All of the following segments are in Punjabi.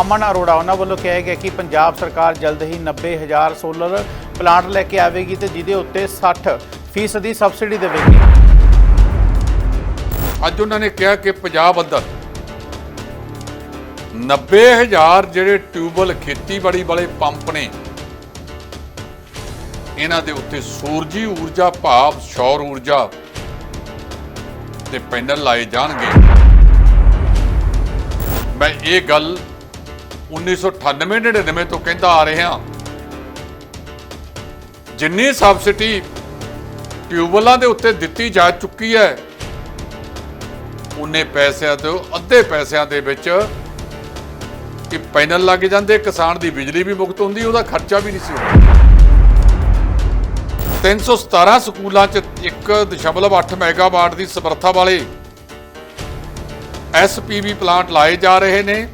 ਅਮਨ ਅਰੋੜਾ, ਉਹਨਾਂ ਵੱਲੋਂ ਕਿਹਾ ਗਿਆ ਕਿ ਪੰਜਾਬ ਸਰਕਾਰ ਜਲਦ ਹੀ 90000 ਸੋਲਰ ਪਲਾਂਟ ਲੈ ਕੇ ਆਵੇਗੀ ਤੇ ਜਿਹਦੇ ਉੱਤੇ 60 ਫੀਸਦੀ ਸਬਸਿਡੀ ਦੇਵੇਗੀ। ਅੱਜ ਉਹਨਾਂ ਨੇ ਕਿਹਾ ਕਿ ਪੰਜਾਬ ਅੰਦਰ 90000 ਜਿਹੜੇ ਟਿਊਬਲ ਖੇਤੀਬਾੜੀ ਵਾਲੇ ਪੰਪ ਨੇ, ਇਹਨਾਂ ਦੇ ਉੱਤੇ ਸੂਰਜੀ ਊਰਜਾ ਭਾਵ ਸੌਰ ਊਰਜਾ ਦੇ ਪੈਨਲ ਲਾਏ ਜਾਣਗੇ। ਮੈਂ ਇਹ ਗੱਲ 1998-99 ਤੋਂ ਕਹਿੰਦਾ ਆ ਰਿਹਾ ਜਿੰਨੀ ਸਬਸਿਡੀ ਟਿਊਬਲਾਂ ਦੇ ਉੱਤੇ ਦਿੱਤੀ ਜਾ ਚੁੱਕੀ ਹੈ ਉਨੇ ਪੈਸਿਆਂ ਤੋਂ ਅੱਧੇ ਪੈਸਿਆਂ ਦੇ ਵਿੱਚ ਕਿ ਪੈਨਲ ਲੱਗ ਜਾਂਦੇ, ਕਿਸਾਨ ਦੀ ਬਿਜਲੀ ਵੀ ਮੁਕਤ ਹੁੰਦੀ, ਉਹਦਾ ਖਰਚਾ ਵੀ ਨਹੀਂ ਸੀ ਹੁੰਦਾ। 317 ਸਕੂਲਾਂ 'ਚ 1.8 ਮੈਗਾਵਾਟ ਦੀ ਸਮਰੱਥਾ ਵਾਲੇ ਐਸਪੀਵੀ ਪਲਾਂਟ ਲਾਏ ਜਾ ਰਹੇ ਨੇ।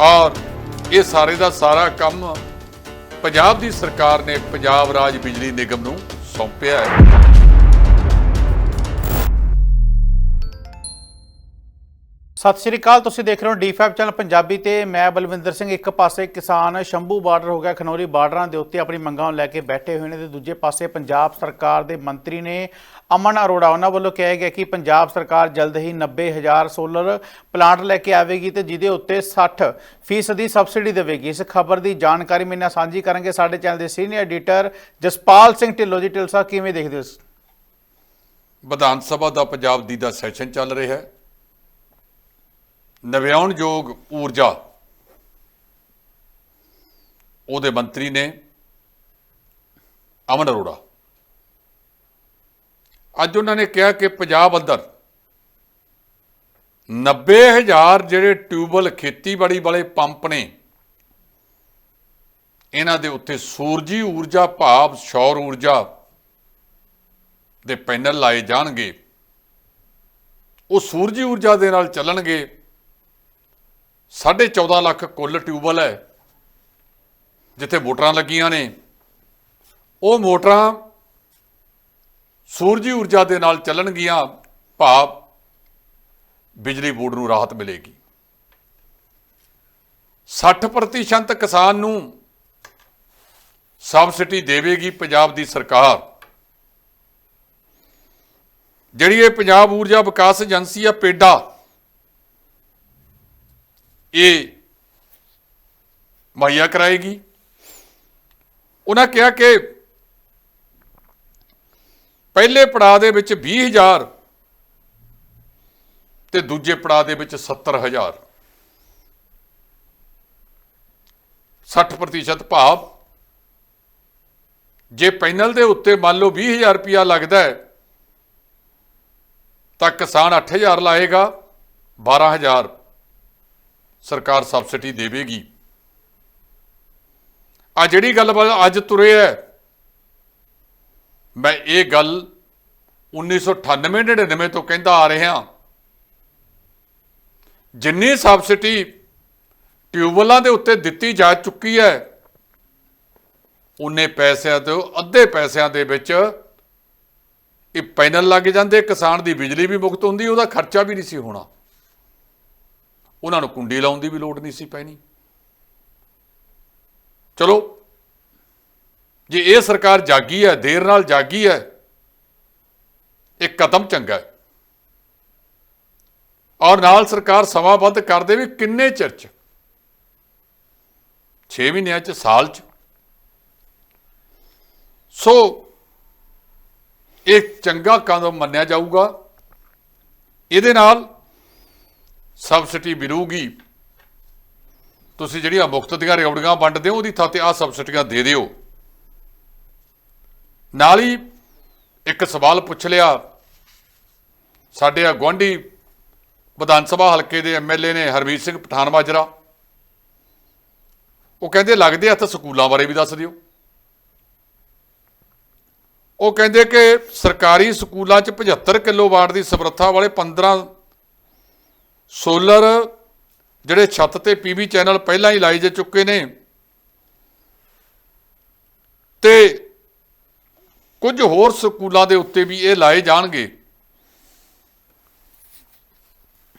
ਔਰ ਇਹ ਸਾਰੇ ਦਾ ਸਾਰਾ ਕੰਮ ਪੰਜਾਬ ਦੀ ਸਰਕਾਰ ਨੇ ਪੰਜਾਬ ਰਾਜ ਬਿਜਲੀ ਨਿਗਮ ਨੂੰ ਸੌਂਪਿਆ ਹੈ। ਸਤਿ ਸ਼੍ਰੀ ਅਕਾਲ, ਤੁਸੀਂ ਦੇਖ ਰਹੇ ਹੋ ਡੀ5 ਚੈਨਲ ਪੰਜਾਬੀ ਤੇ ਮੈਂ ਬਲਵਿੰਦਰ ਸਿੰਘ, ਇੱਕ ਪਾਸੇ ਕਿਸਾਨ ਸ਼ੰਭੂ ਬਾਰਡਰ ਹੋ ਗਿਆ, ਖਨੌਰੀ ਬਾਰਡਰਾਂ ਦੇ ਉੱਤੇ ਆਪਣੀ ਮੰਗਾਂ ਨੂੰ ਲੈ ਕੇ ਬੈਠੇ ਹੋਏ ਨੇ ਤੇ ਦੂਜੇ ਪਾਸੇ ਪੰਜਾਬ ਸਰਕਾਰ ਦੇ ਮੰਤਰੀ ਨੇ ਅਮਨ ਅਰੋੜਾ, ਉਹਨਾਂ ਵੱਲੋਂ ਕਿਹਾ ਗਿਆ ਕਿ ਪੰਜਾਬ ਸਰਕਾਰ ਜਲਦ ਹੀ 90000 ਸੋਲਰ ਪਲਾਂਟ ਲੈ ਕੇ ਆਵੇਗੀ ਤੇ ਜਿਹਦੇ ਉੱਤੇ 60 ਫੀਸਦੀ ਸਬਸਿਡੀ ਦੇਵੇਗੀ। ਇਸ ਖਬਰ ਦੀ ਜਾਣਕਾਰੀ ਮੇਰੇ ਨਾਲ ਸਾਂਝੀ ਕਰਾਂਗੇ ਸਾਡੇ ਚੈਨਲ ਦੇ ਸੀਨੀਅਰ ਐਡੀਟਰ ਜਸਪਾਲ ਸਿੰਘ ਢਿੱਲੋਂ ਜੀ। ਢਿੱਲ ਸਾਹਿਬ, ਕਿਵੇਂ ਦੇਖਦੇ ਹੋ ਵਿਧਾਨ ਸਭਾ ਦਾ ਪੰਜਾਬ ਦੀ ਦਾ ਸੈਸ਼ਨ ਚੱਲ ਰਿਹਾ ਹੈ। ਨਵਿਆਉਣਯੋਗ ਊਰਜਾ। ਉਹਦੇ ਮੰਤਰੀ ਨੇ ਅਮਨ ਅਰੋੜਾ। ਅੱਜ ਉਹਨਾਂ ਨੇ ਕਿਹਾ ਕਿ ਪੰਜਾਬ ਅੰਦਰ 90000 ਜਿਹੜੇ ਟਿਊਬਲ ਖੇਤੀਬਾੜੀ ਵਾਲੇ ਪੰਪ ਨੇ, ਇਹਨਾਂ ਦੇ ਉੱਤੇ ਸੂਰਜੀ ਊਰਜਾ ਭਾਵ ਸੌਰ ਊਰਜਾ ਦੇ ਪੈਨਲ ਲਾਏ ਜਾਣਗੇ। ਉਹ ਸੂਰਜੀ ਊਰਜਾ ਦੇ ਨਾਲ ਚੱਲਣਗੇ। 14.5 ਲੱਖ ਕੁੱਲ ਟਿਊਬਲ ਹੈ, ਜਿੱਥੇ ਮੋਟਰਾਂ ਲੱਗੀਆਂ ਨੇ। ਉਹ ਮੋਟਰਾਂ ਸੂਰਜੀ ਊਰਜਾ ਦੇ ਨਾਲ ਚੱਲਣਗੀਆਂ, ਭਾਵ ਬਿਜਲੀ ਬੋਰਡ ਨੂੰ ਰਾਹਤ ਮਿਲੇਗੀ। 60% ਕਿਸਾਨ ਨੂੰ ਸਬਸਿਡੀ ਦੇਵੇਗੀ ਪੰਜਾਬ ਦੀ ਸਰਕਾਰ। ਜਿਹੜੀ ਇਹ ਪੰਜਾਬ ਊਰਜਾ ਵਿਕਾਸ ਏਜੰਸੀ ਆ, ਪੇਡਾ ਇਹ ਮੁਹੱਈਆ ਕਰਾਏਗੀ। ਉਹਨਾਂ ਕਿਹਾ ਕਿ ਪਹਿਲੇ ਪੜਾਅ ਦੇ ਵਿੱਚ 20000 ਤੇ ਦੂਜੇ ਪੜਾਅ ਦੇ ਵਿੱਚ 70000 60% ਭਾਵ। ਜੇ ਪੈਨਲ ਦੇ ਉੱਤੇ ਮੰਨ ਲਓ 20000 ਰੁਪਿਆ ਲੱਗਦਾ ਹੈ, ਤਾਂ ਕਿਸਾਨ 8000 ਲਾਏਗਾ 12000 ਸਰਕਾਰ ਸਬਸਿਡੀ ਦੇਵੇਗੀ। ਆ ਜਿਹੜੀ ਗੱਲ ਅੱਜ ਤੁਰੇ ਹੈ ਮੈਂ ਇਹ ਗੱਲ 1998-99 ਤੋਂ ਕਹਿੰਦਾ ਆ ਰਿਹਾ। ਜਿੰਨੀ ਸਬਸਿਡੀ ਟਿਊਬਲਾਂ ਦੇ ਉੱਤੇ ਦਿੱਤੀ ਜਾ ਚੁੱਕੀ ਹੈ ਉਨੇ ਪੈਸਿਆਂ ਤੋਂ ਅੱਧੇ ਪੈਸਿਆਂ ਦੇ ਵਿੱਚ ਇਹ ਪੈਨਲ ਲੱਗ ਜਾਂਦੇ, ਕਿਸਾਨ ਦੀ ਬਿਜਲੀ ਵੀ ਮੁਕਤ ਹੁੰਦੀ, ਉਹਦਾ ਖਰਚਾ ਵੀ ਨਹੀਂ ਸੀ ਹੋਣਾ। ਉਹਨਾਂ ਨੂੰ ਕੁੰਡੀ ਲਾਉਣ ਦੀ ਵੀ ਲੋੜ ਨਹੀਂ ਸੀ ਪੈਣੀ। ਚਲੋ, ਜੇ ਇਹ ਸਰਕਾਰ ਜਾਗੀ ਹੈ, ਦੇਰ ਨਾਲ ਜਾਗੀ ਹੈ, ਇਹ ਕਦਮ ਚੰਗਾ ਹੈ। ਔਰ ਨਾਲ ਸਰਕਾਰ ਸਮਾਂ ਵੱਧ ਕਰ ਦੇਵੇ ਕਿੰਨੇ ਚਿਰ ਚ? 6 ਮਹੀਨਿਆਂ ਚ, ਸਾਲ ਚ। ਸੋ, ਇਹ ਚੰਗਾ ਕਦਮ ਮੰਨਿਆ ਜਾਊਗਾ। ਇਹਦੇ ਨਾਲ ਸਬਸਿਡੀ ਮਿਲੂਗੀ। ਤੁਸੀਂ ਜਿਹੜੀਆਂ ਮੁਫਤ ਦੀਆਂ ਰਿਓੜੀਆਂ ਵੰਡਦੇ ਹੋ, ਉਹਦੀ ਥਾਂ ਤੇ ਆ ਸਬਸਿਡੀਆਂ ਦੇ ਦਿਓ। ਨਾਲ ਹੀ ਇੱਕ ਸਵਾਲ ਪੁੱਛ ਲਿਆ। ਸਾਡੇ ਆ ਗੁਆਂਢੀ ਵਿਧਾਨ ਸਭਾ ਹਲਕੇ ਦੇ ਐਮਐਲਏ ਨੇ ਹਰਮੀਤ ਸਿੰਘ ਪਠਾਨ ਮਾਜਰਾ ਉਹ ਕਹਿੰਦੇ, ਲੱਗਦੇ ਹੱਥ ਸਕੂਲਾਂ ਬਾਰੇ ਵੀ ਦੱਸ ਦਿਓ। ਉਹ ਕਹਿੰਦੇ ਕਿ ਸਰਕਾਰੀ ਸਕੂਲਾਂ 'ਚ 75 ਕਿਲੋਵਾਟ ਦੀ ਸਮਰੱਥਾ ਵਾਲੇ 15 ਸੋਲਰ ਜਿਹੜੇ ਛੱਤ ਤੇ ਪੀਵੀ ਚੈਨਲ ਪਹਿਲਾਂ ਹੀ ਲਾਏ ਜਾ ਚੁੱਕੇ ਨੇ ਤੇ ਕੁਝ ਹੋਰ ਸਕੂਲਾਂ ਦੇ ਉੱਤੇ ਵੀ ਇਹ ਲਾਏ ਜਾਣਗੇ।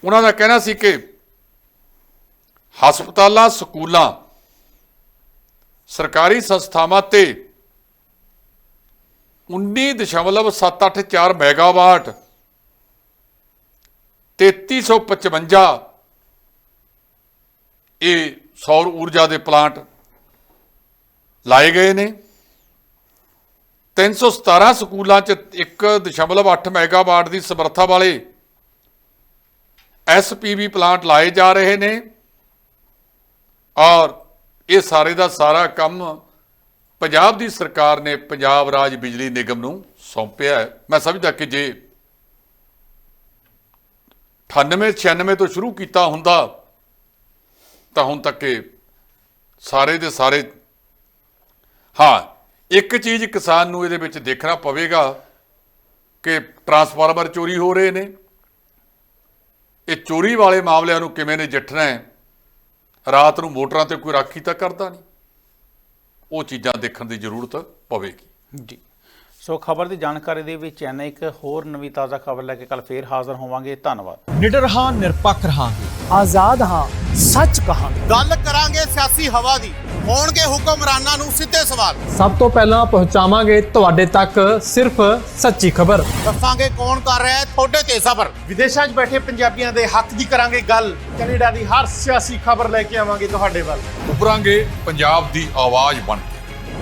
ਉਹਨਾਂ ਦਾ ਕਹਿਣਾ ਸੀ ਕਿ ਹਸਪਤਾਲਾਂ, ਸਕੂਲਾਂ, ਸਰਕਾਰੀ ਸੰਸਥਾਵਾਂ ਤੇ 19.784 ਮੈਗਾਵਾਟ 3355 ਇਹ ਸੌਰ ਊਰਜਾ ਦੇ ਪਲਾਂਟ ਲਾਏ ਗਏ ਨੇ। 317 ਸਕੂਲਾਂ 'ਚ 1.8 ਮੈਗਾਵਾਟ ਦੀ ਸਮਰੱਥਾ ਵਾਲੇ ਐਸਪੀਵੀ ਪਲਾਂਟ ਲਾਏ ਜਾ ਰਹੇ ਨੇ ਔਰ ਇਹ ਸਾਰੇ ਦਾ ਸਾਰਾ ਕੰਮ ਪੰਜਾਬ ਦੀ ਸਰਕਾਰ ਨੇ ਪੰਜਾਬ ਰਾਜ ਬਿਜਲੀ ਨਿਗਮ ਨੂੰ ਸੌਂਪਿਆ ਹੈ। ਮੈਂ ਸਮਝਦਾ ਕਿ ਜੇ 98 96 ਤੋਂ ਸ਼ੁਰੂ ਕੀਤਾ ਹੁੰਦਾ, ਤਾਂ ਹੁਣ ਤੱਕ ਇਹ ਸਾਰੇ ਦੇ ਸਾਰੇ, ਹਾਂ, ਇੱਕ ਚੀਜ਼ ਕਿਸਾਨ ਨੂੰ ਇਹਦੇ ਵਿੱਚ ਦੇਖਣਾ ਪਵੇਗਾ ਕਿ ਟਰਾਂਸਫਾਰਮਰ ਚੋਰੀ ਹੋ ਰਹੇ ਨੇ। ਇਹ ਚੋਰੀ ਵਾਲੇ ਮਾਮਲਿਆਂ ਨੂੰ ਕਿਵੇਂ ਨਜਿੱਠਣਾ ਹੈ? ਰਾਤ ਨੂੰ ਮੋਟਰਾਂ ਤੇ ਕੋਈ ਰਾਖੀ ਤਾਂ ਕਰਦਾ ਨਹੀਂ। ਉਹ ਚੀਜ਼ਾਂ ਦੇਖਣ ਦੀ ਜ਼ਰੂਰਤ ਪਵੇਗੀ। ਜੀ। ਸੋ ਖਬਰ ਦੀ ਜਾਣਕਾਰੀ ਦੇ ਵਿੱਚ ਐਨਾ ਇੱਕ ਹੋਰ ਨਵੀਂ ਤਾਜ਼ਾ ਖਬਰ ਲੈ ਕੇ ਕੱਲ ਫੇਰ ਹਾਜ਼ਰ ਹੋਵਾਂਗੇ। ਧੰਨਵਾਦ। ਨਿਡਰ ਹਾਂ ਨਿਰਪੱਖ ਰਹਾਂਗੇ। ਆਜ਼ਾਦ ਹਾਂ ਸੱਚ ਕਹਾਂਗੇ। ਗੱਲ ਕਰਾਂਗੇ ਸਿਆਸੀ ਹਵਾ ਦੀ। ਹੋਣਗੇ ਹੁਕਮਰਾਨਾਂ ਨੂੰ ਸਿੱਧੇ ਸਵਾਲ। ਸਭ ਤੋਂ ਪਹਿਲਾਂ ਪਹੁੰਚਾਵਾਂਗੇ ਤੁਹਾਡੇ ਤੱਕ ਸਿਰਫ ਸੱਚੀ ਖਬਰ। ਦੱਸਾਂਗੇ ਕੌਣ ਕਰ ਰਿਹਾ ਹੈ ਤੁਹਾਡੇ ਤੇ ਸਬਰ। ਵਿਦੇਸ਼ਾਂ 'ਚ ਬੈਠੇ ਪੰਜਾਬੀਆਂ ਦੇ ਹੱਕ ਦੀ ਕਰਾਂਗੇ ਗੱਲ। ਕੈਨੇਡਾ ਦੀ ਹਰ ਸਿਆਸੀ ਖਬਰ ਲੈ ਕੇ ਆਵਾਂਗੇ ਤੁਹਾਡੇ ਵੱਲ। ਉਭਰਾਂਗੇ ਪੰਜਾਬ ਦੀ ਆਵਾਜ਼ ਬਣ ਕੇ।